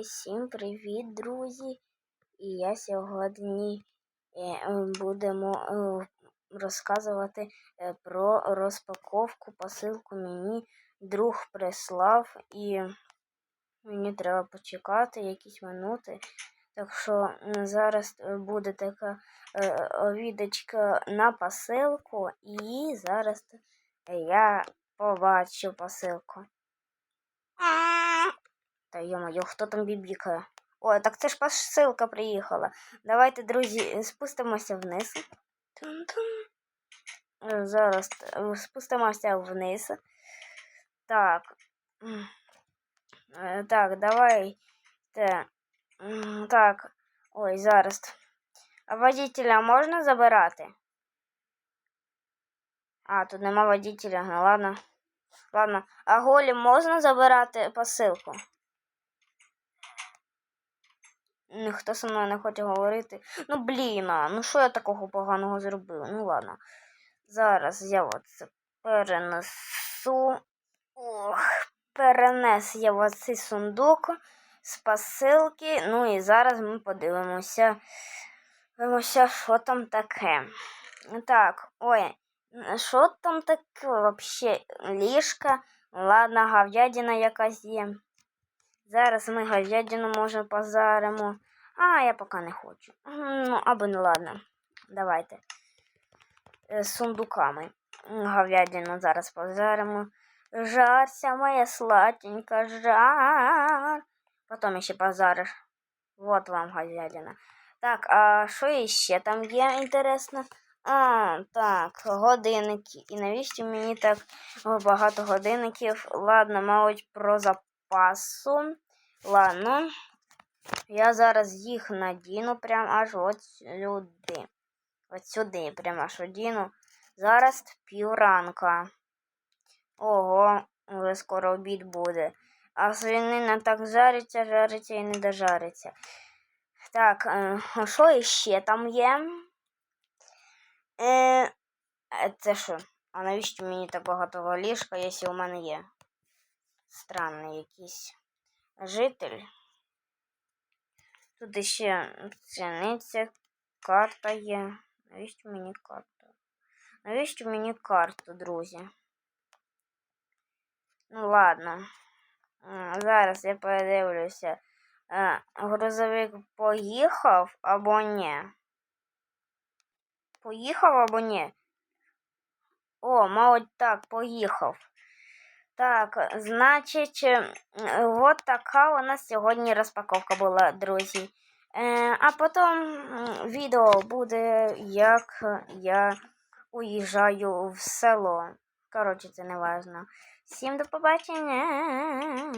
Усім привіт, друзі! І я сьогодні е, будемо е, розказувати е, про розпаковку посилку мені друг прислав, і мені треба почекати якісь минути. Так що зараз буде така е, відочка на посилку, і зараз я побачу посилку. Та йо-моє, хто там бібікає? Ой, так це ж посилка приїхала. Давайте, друзі, спустимося вниз. Тун-тун. Е, Зараз е, спустимося вниз. Так. Е, Так, давайте. Так. Ой, зараз. А водителя можна забирати? А, тут нема водителя. Ну ладно. Ладно. А голі можна забирати посилку? Ніхто зі мною не хоче говорити. Ну, блін, ну що я такого поганого зробив? Ну ладно. Зараз я оце перенесу. Ох, перенес я цей сундук з посилки. Ну і зараз ми подивимося, подивимося, що там таке. Так, ой, що там таке вообще? Ліжка. Ладно, говядина якась є. Зараз ми говядину може позаримо. А, я поки не хочу. Ну, або не ладно. Давайте. Е, З сундуками. Говядину зараз позаримо. Жарся, моя сладенька, жар. Потім ще позариш. Вот вам говядина. Так, а що іще там є інтересно? А, так, годинники. І навіщо мені так багато годинників? Ладно, мабуть, про запасу. Ладно. Я зараз їх надіну прямо аж от сюди. От сюди, прямо аж одіну. Зараз півранка. Ого, вже скоро обід буде. А свинина так жариться, жариться і не дожариться. Так, е, що іще там є? Е, це що? А навіщо мені так багато ліжка, якщо у мене є? Странний якийсь житель. Тут ще пшениця, карта є. Навіщо мені карта? Навіщо мені карту, друзі? Ну ладно. Зараз я подивлюся. Е, Грузовик поїхав або ні? Поїхав або ні? О, мабуть, так, поїхав. Так, значить, е, от така у нас сьогодні розпаковка була, друзі. Е, а потім відео буде, як я уїжджаю в село. Коротше, це не важно. Всім до побачення.